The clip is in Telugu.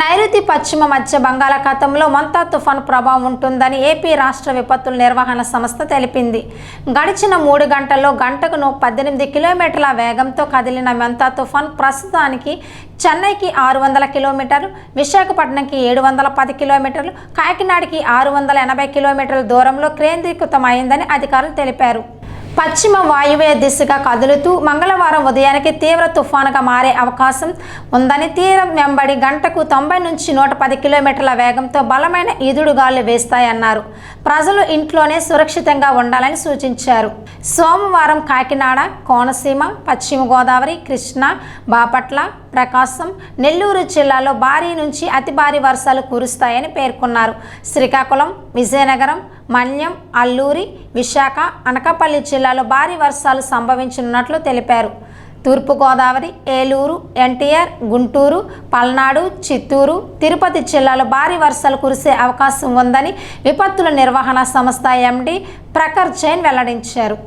నైరుతి పశ్చిమ మధ్య బంగాళాఖాతంలో మంతా తుఫాను ప్రభావం ఉంటుందని ఏపీ రాష్ట్ర విపత్తుల నిర్వహణ సంస్థ తెలిపింది. గడిచిన మూడు గంటల్లో గంటకును పద్దెనిమిది కిలోమీటర్ల వేగంతో కదిలిన మంతా తుఫాన్ ప్రస్తుతానికి చెన్నైకి ఆరు వందల కిలోమీటర్లు విశాఖపట్నంకి ఏడు వందల పది కిలోమీటర్లు కాకినాడకి ఆరు వందల ఎనభై కిలోమీటర్ల దూరంలో కేంద్రీకృతమైందని అధికారులు తెలిపారు. పశ్చిమ వాయువ్య దిశగా కదులుతూ మంగళవారం ఉదయానికి తీవ్ర తుఫానుగా మారే అవకాశం ఉందని తీరం వెంబడి గంటకు తొంభై నుంచి నూట పది కిలోమీటర్ల వేగంతో బలమైన ఈదుడుగాలు వేస్తాయన్నారు. ప్రజలు ఇంట్లోనే సురక్షితంగా ఉండాలని సూచించారు. సోమవారం కాకినాడ కోనసీమ పశ్చిమ గోదావరి కృష్ణా బాపట్ల ప్రకాశం నెల్లూరు జిల్లాలో భారీ నుంచి అతి భారీ వర్షాలు కురుస్తాయని పేర్కొన్నారు. శ్రీకాకుళం విజయనగరం మన్యం అల్లూరి విశాఖ అనకాపల్లి జిల్లాలో భారీ వర్షాలు సంభవించనున్నట్లు తెలిపారు. తూర్పుగోదావరి ఏలూరు ఎన్టీఆర్ గుంటూరు పల్నాడు చిత్తూరు తిరుపతి జిల్లాలో భారీ వర్షాలు కురిసే అవకాశం ఉందని విపత్తుల నిర్వహణ సంస్థ ఎండి ప్రఖర్ జైన్ వెల్లడించారు.